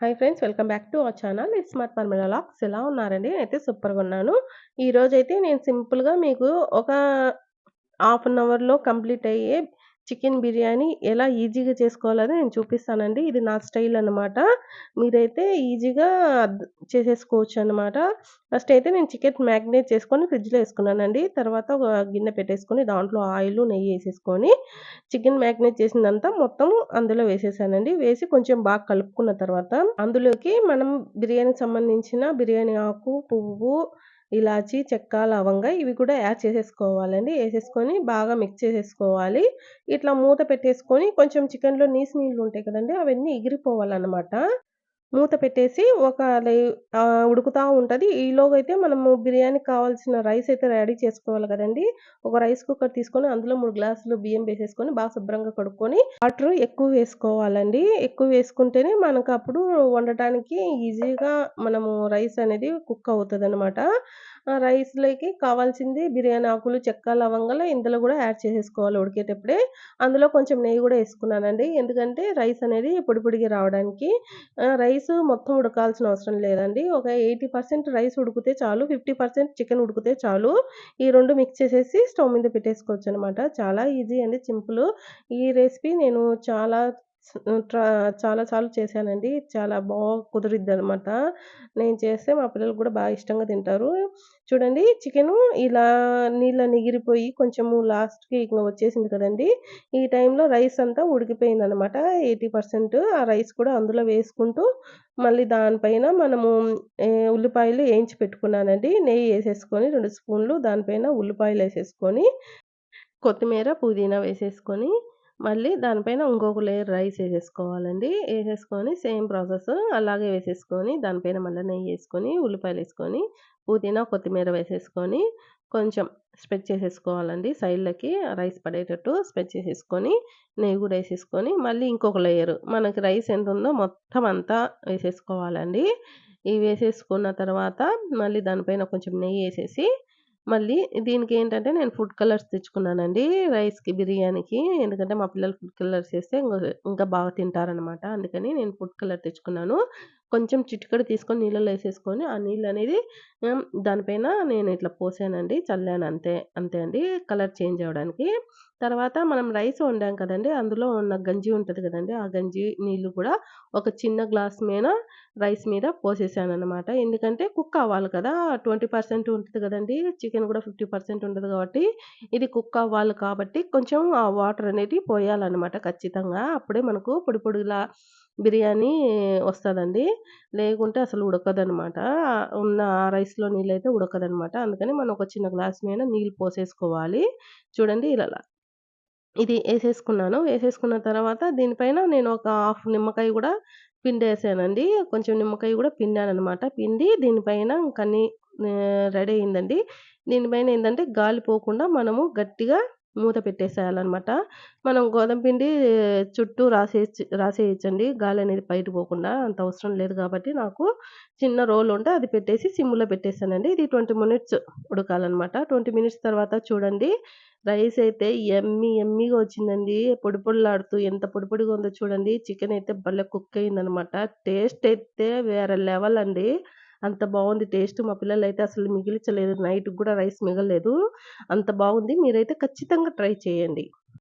Hi friends welcome back to our channel it's smart Parmila locks ఎలా ఉన్నారండి? అయితే సూపర్గా ఉన్నాను. ఈరోజైతే నేను సింపుల్గా మీకు ఒక హాఫ్ అన్ అవర్లో కంప్లీట్ అయ్యే చికెన్ బిర్యానీ ఎలా ఈజీగా చేసుకోవాలని నేను చూపిస్తానండి. ఇది నా స్టైల్ అనమాట మీరైతే ఈజీగా చేసేసుకోవచ్చు అనమాట ఫస్ట్ అయితే నేను చికెన్ మ్యాగ్నేట్ చేసుకొని ఫ్రిడ్జ్లో వేసుకున్నానండి. తర్వాత ఒక గిన్నె పెట్టేసుకొని దాంట్లో ఆయిల్ నెయ్యి వేసేసుకొని చికెన్ మ్యాగ్నేట్ చేసిందంతా మొత్తం అందులో వేసేసానండి. వేసి కొంచెం బాగా కలుపుకున్న తర్వాత అందులోకి మనం బిర్యానీకి సంబంధించిన బిర్యానీ ఆకు పువ్వు ఇలాచి చెక్క లవంగ ఇవి కూడా యాడ్ చేసేసుకోవాలండి. వేసేసుకొని బాగా మిక్స్ చేసేసుకోవాలి. ఇట్లా మూత పెట్టేసుకొని కొంచెం చికెన్లో నీసు నీళ్ళు ఉంటాయి కదండి అవన్నీ ఎగిరిపోవాలన్నమాట. మూత పెట్టేసి ఒక ఉడుకుతూ ఉంటుంది. ఈలోగా అయితే మనము బిర్యానీకి కావాల్సిన రైస్ అయితే రెడీ చేసుకోవాలి కదండి. ఒక రైస్ కుక్కర్ తీసుకొని అందులో మూడు గ్లాసులు బియ్యం వేసేసుకొని బాగా శుభ్రంగా కడుక్కొని వాటర్ ఎక్కువ వేసుకోవాలండి. ఎక్కువ వేసుకుంటేనే మనకు అప్పుడు వండటానికి ఈజీగా మనము రైస్ అనేది కుక్ అవుతుంది అనమాట రైస్లోకి కావాల్సింది బిర్యానీ ఆకులు చెక్క లవంగాలు ఇందులో కూడా యాడ్ చేసేసుకోవాలి ఉడికేటప్పుడే. అందులో కొంచెం నెయ్యి కూడా వేసుకున్నానండి. ఎందుకంటే రైస్ అనేది పొడి పొడిగా రావడానికి రైస్ మొత్తం ఉడకాల్సిన అవసరం లేదండి. ఒక ఎయిటీ పర్సెంట్ రైస్ ఉడికితే చాలు ఫిఫ్టీ పర్సెంట్ చికెన్ ఉడికితే చాలు. ఈ రెండు మిక్స్ చేసేసి స్టవ్ మీద పెట్టేసుకోవచ్చు అనమాట చాలా ఈజీ అండి సింపుల్. ఈ రెసిపీ నేను చాలా చాలా సార్లు చేశానండి. చాలా బాగా కుదిరిద్ది అనమాట నేను చేస్తే మా పిల్లలు కూడా బాగా ఇష్టంగా తింటారు. చూడండి చికెను ఇలా నీళ్ళ నిగిరిపోయి కొంచెము లాస్ట్కి ఇంకా వచ్చేసింది కదండి. ఈ టైంలో రైస్ అంతా ఉడికిపోయింది అనమాట ఎయిటీ పర్సెంట్ ఆ రైస్ కూడా అందులో వేసుకుంటూ మళ్ళీ దానిపైన మనము ఉల్లిపాయలు వేయించి పెట్టుకున్నానండి. నెయ్యి వేసేసుకొని రెండు స్పూన్లు దానిపైన ఉల్లిపాయలు వేసేసుకొని కొత్తిమీర పుదీనా వేసేసుకొని మళ్ళీ దానిపైన ఇంకొక లేయర్ రైస్ వేసేసుకోవాలండి. వేసేసుకొని సేమ్ ప్రాసెస్ అలాగే వేసేసుకొని దానిపైన మళ్ళీ నెయ్యి వేసుకొని ఉల్లిపాయలు వేసుకొని పుదీనా కొత్తిమీర వేసేసుకొని కొంచెం స్ప్రెడ్ చేసేసుకోవాలండి. సైడ్లకి రైస్ పడేటట్టు స్ప్రెడ్ చేసేసుకొని నెయ్యి కూడా వేసేసుకొని మళ్ళీ ఇంకొక లేయర్ మనకి రైస్ ఎంత ఉందో మొత్తం అంతా వేసేసుకోవాలండి. ఇవి వేసేసుకున్న తర్వాత మళ్ళీ దానిపైన కొంచెం నెయ్యి వేసేసి మళ్ళీ దీనికి ఏంటంటే నేను ఫుడ్ కలర్స్ తెచ్చుకున్నానండి. రైస్కి బిర్యానీకి. ఎందుకంటే మా పిల్లలు ఫుడ్ కలర్స్ వేస్తే ఇంకా బాగా తింటారనమాట అందుకని నేను ఫుడ్ కలర్ తెచ్చుకున్నాను. కొంచెం చిటికడు తీసుకొని నీళ్ళలో వేసేసుకొని ఆ నీళ్ళు అనేది దానిపైన నేను ఇట్లా పోసానండి చల్లాను అంతే అంతే అండి. కలర్ చేంజ్ అవ్వడానికి. తర్వాత మనం రైస్ వండాం కదండి అందులో ఉన్న గంజి ఉంటుంది కదండి ఆ గంజి నీళ్ళు కూడా ఒక చిన్న గ్లాస్ మీద రైస్ మీద పోసేసాను అనమాట ఎందుకంటే కుక్ అవ్వాలి కదా ట్వంటీ పర్సెంట్ ఉంటుంది కదండి చికెన్ కూడా ఫిఫ్టీ పర్సెంట్ ఉంటుంది కాబట్టి ఇది కుక్ అవ్వాలి కాబట్టి కొంచెం ఆ వాటర్ అనేది పోయాలన్నమాట ఖచ్చితంగా. అప్పుడే మనకు పొడి పొడిలా బిర్యానీ వస్తుందండి. లేకుంటే అసలు ఉడకదనమాట ఉన్న ఆ రైస్లో నీళ్ళు అయితే ఉడకదనమాట అందుకని మనం ఒక చిన్న గ్లాస్ మీద నీళ్ళు పోసేసుకోవాలి. చూడండి ఇలా ఇది వేసేసుకున్నాను. వేసేసుకున్న తర్వాత దీనిపైన నేను ఒక హాఫ్ నిమ్మకాయ కూడా పిండేసానండి. కొంచెం నిమ్మకాయ కూడా పిండానమాట పిండి దీనిపైన కన్నీ రెడీ అయిందండి. దీనిపైన ఏంటంటే గాలి పోకుండా మనము గట్టిగా మూత పెట్టేసేయాలన్నమాట. మనం గోధుమ పిండి చుట్టూ రాసే రాసేయచ్చండి. గాలి అనేది బయట పోకుండా అంత అవసరం లేదు కాబట్టి నాకు చిన్న రోల్ ఉంటే అది పెట్టేసి సిమ్లో పెట్టేసానండి ఇది ట్వంటీ మినిట్స్ ఉడకాలన్నమాట. ట్వంటీ మినిట్స్ తర్వాత చూడండి. రైస్ అయితే ఎమ్మి ఎమ్మిగా వచ్చిందండి. పొడి పొడిలాడుతూ ఎంత పొడి పొడిగా ఉందో చూడండి. చికెన్ అయితే భలే కుక్ అయిందనమాట టేస్ట్ అయితే వేరే లెవెల్ అండి. అంత బాగుంది టేస్ట్. మా పిల్లలు అయితే అసలు మిగిలించలేదు. నైట్ కూడా రైస్ మిగలలేదు. అంత బాగుంది. మీరైతే ఖచ్చితంగా ట్రై చేయండి.